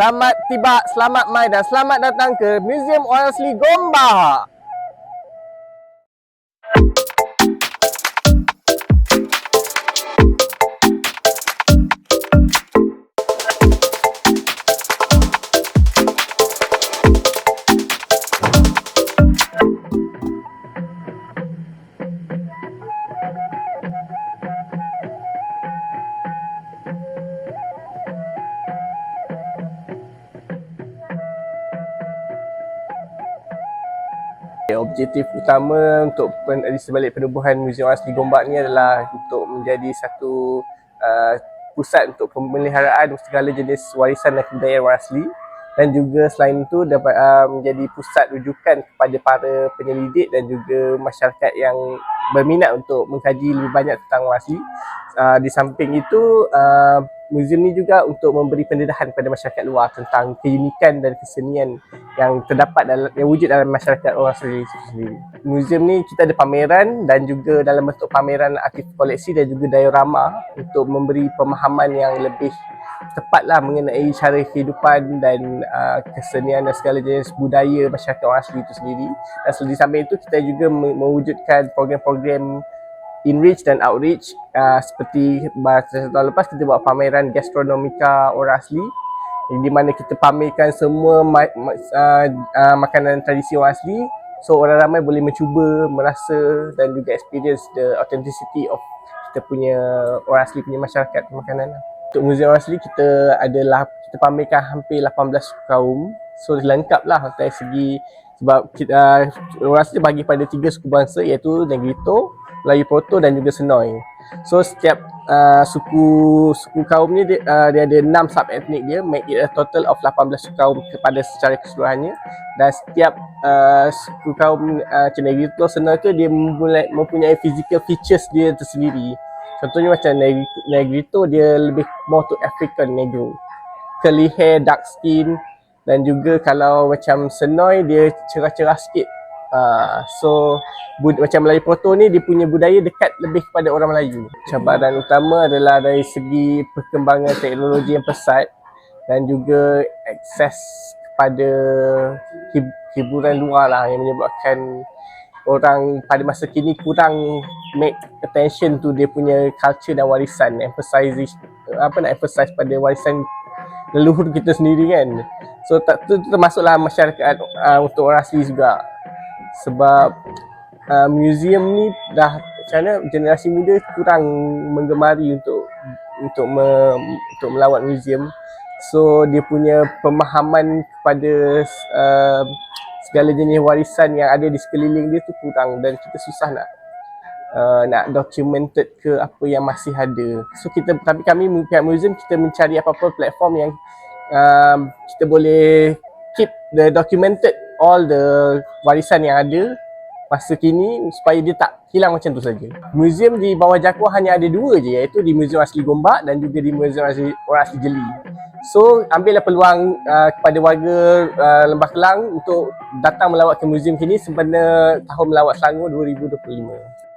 Selamat tiba, selamat mai dan selamat datang ke Museum Orang Asli Gombak. Objektif utama untuk di sebalik penubuhan Museum Asli Gombak ni adalah untuk menjadi satu uh, pusat untuk pemeliharaan segala jenis warisan dan kebudayaan asli dan juga selain itu dapat uh, menjadi pusat rujukan kepada para penyelidik dan juga masyarakat yang berminat untuk mengkaji lebih banyak tentang asli. Uh, di samping itu, uh, museum ni juga untuk memberi pendedahan kepada masyarakat luar tentang keunikan dan kesenian yang terdapat dalam yang wujud dalam masyarakat orang asli itu sendiri. Museum ni kita ada pameran dan juga dalam bentuk pameran aktif koleksi dan juga diorama untuk memberi pemahaman yang lebih tepatlah mengenai cara kehidupan dan uh, kesenian dan segala jenis budaya masyarakat orang asli itu sendiri. Dan samping itu kita juga mewujudkan program-program inreach dan outreach uh, seperti bahasa tahun lepas kita buat pameran gastronomika orang asli di mana kita pamerkan semua ma- ma- uh, uh, makanan tradisi orang asli so orang ramai boleh mencuba, merasa dan juga experience the authenticity of kita punya orang asli punya masyarakat makanan. Untuk Museum Orang Asli kita adalah kita pamerkan hampir 18 kaum so lengkap lah dari segi sebab kita, uh, orang asli bagi pada tiga suku bangsa iaitu Negrito, Melayu Proto dan juga Senoi. So setiap uh, suku suku kaum ni dia, uh, dia ada 6 sub etnik dia make it a total of 18 suku kaum kepada secara keseluruhannya dan setiap uh, suku kaum uh, Negrito Senoi tu dia mempunyai, mempunyai physical features dia tersendiri. Contohnya macam Negrito dia lebih more to African Negro. Curly hair, dark skin dan juga kalau macam Senoi dia cerah-cerah sikit. Uh, so bud- macam Melayu Proto ni dia punya budaya dekat lebih kepada orang Melayu. Cabaran utama adalah dari segi perkembangan teknologi yang pesat dan juga akses kepada hib- hiburan luar lah yang menyebabkan orang pada masa kini kurang make attention to dia punya culture dan warisan emphasize apa nak emphasize pada warisan leluhur kita sendiri kan so tak tu termasuklah masyarakat uh, untuk orang asli juga sebab uh, museum ni dah macam generasi muda kurang menggemari untuk untuk me, untuk melawat museum so dia punya pemahaman kepada uh, segala jenis warisan yang ada di sekeliling dia tu kurang dan kita susah nak uh, nak documented ke apa yang masih ada. So kita tapi kami pihak museum kita mencari apa-apa platform yang um, kita boleh keep the documented all the warisan yang ada masa kini supaya dia tak hilang macam tu saja. Museum di bawah Jakwa hanya ada dua je iaitu di Museum Asli Gombak dan juga di Museum Asli Orang Asli Jeli. So ambillah peluang uh, kepada warga uh, Lembah Kelang untuk datang melawat ke museum kini sempena tahun melawat Selangor 2025.